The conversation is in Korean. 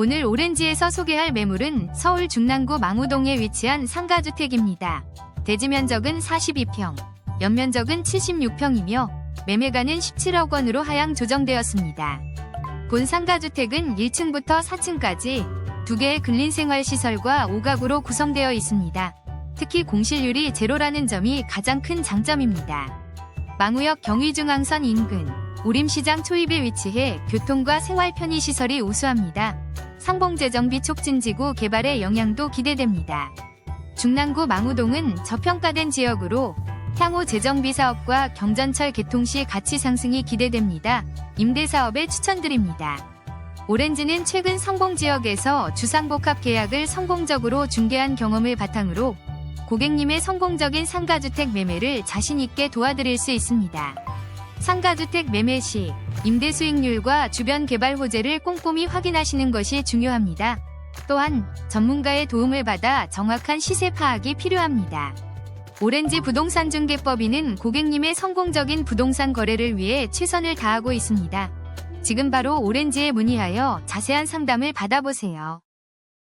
오늘 오렌지에서 소개할 매물은 서울 중랑구 망우동에 위치한 상가주택입니다. 대지 면적은 42평, 연면적은 76평이며 매매가는 17억 원으로 하향 조정되었습니다. 본 상가주택은 1층부터 4층까지 두 개의 근린생활시설과 오가구로 구성되어 있습니다. 특히 공실률이 제로라는 점이 가장 큰 장점입니다. 망우역 경의중앙선 인근 오림시장 초입에 위치해 교통과 생활 편의시설이 우수합니다. 상봉재정비 촉진지구 개발의 영향도 기대됩니다. 중랑구 망우동은 저평가된 지역으로 향후 재정비 사업과 경전철 개통 시 가치 상승이 기대됩니다. 임대 사업에 추천드립니다. 오렌지는 최근 성봉 지역에서 주상복합 계약을 성공적으로 중개한 경험을 바탕으로 고객님의 성공적인 상가주택 매매를 자신있게 도와드릴 수 있습니다. 상가주택 매매 시 임대 수익률과 주변 개발 호재를 꼼꼼히 확인하시는 것이 중요합니다. 또한 전문가의 도움을 받아 정확한 시세 파악이 필요합니다. 오렌지 부동산 중개법인은 고객님의 성공적인 부동산 거래를 위해 최선을 다하고 있습니다. 지금 바로 오렌지에 문의하여 자세한 상담을 받아보세요.